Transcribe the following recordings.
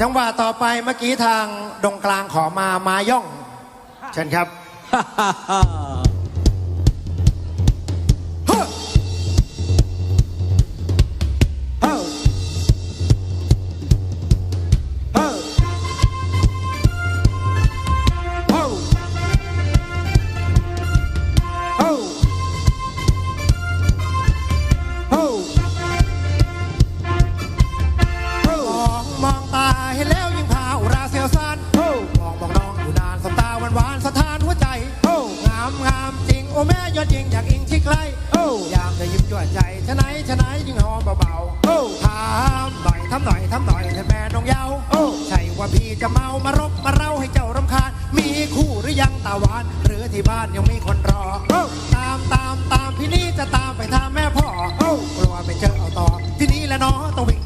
จังหวะต่อไปเมื่อกี้ทางดงกลางขอมามาย่อง เชิญครับ จั่วใจชะไหนชะไหนยิ่งหอมเบาๆถามหน่อยทำหน่อยทำหน่อยเถิดแม่น้องเยาว์ใช่ว่าพี่จะเมามารบมาเล่าให้เจ้ารำคาญ มีคู่หรือยังตาหวาน หรือที่บ้านยังมีคนรอโอ้ตามตามตามพี่นี่จะตามไปทางแม่พ่อกลัวไปเจอเอาต่อที่นี่แหละเนาะต้องวิ่ง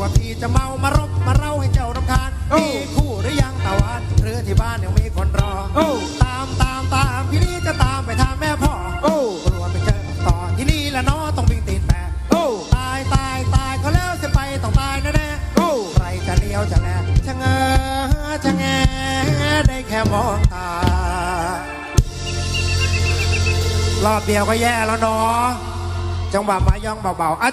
ว่าพี่จะเมามารบมาเล่าให้เจ้ารำคาญมีคู่หรือยังตะวันหรือที่บ้านยังมีคนรอโอ้ตามตามตามพี่นี่จะตามไปทางแม่พ่อโอ้กลัวไปเจอต่อที่นี่แหละเนาะต้องวิ่งตีนแปะโอ้ตายตายตายเขาแล้วจะไปต้องตายแน่ๆโอ้ใครจะเลี้ยวจะแลชะเง้อชะแงได้แค่มองตารอบเดียวก็แย่แล้วเนาะจังหวะมาย่องเบาๆอะ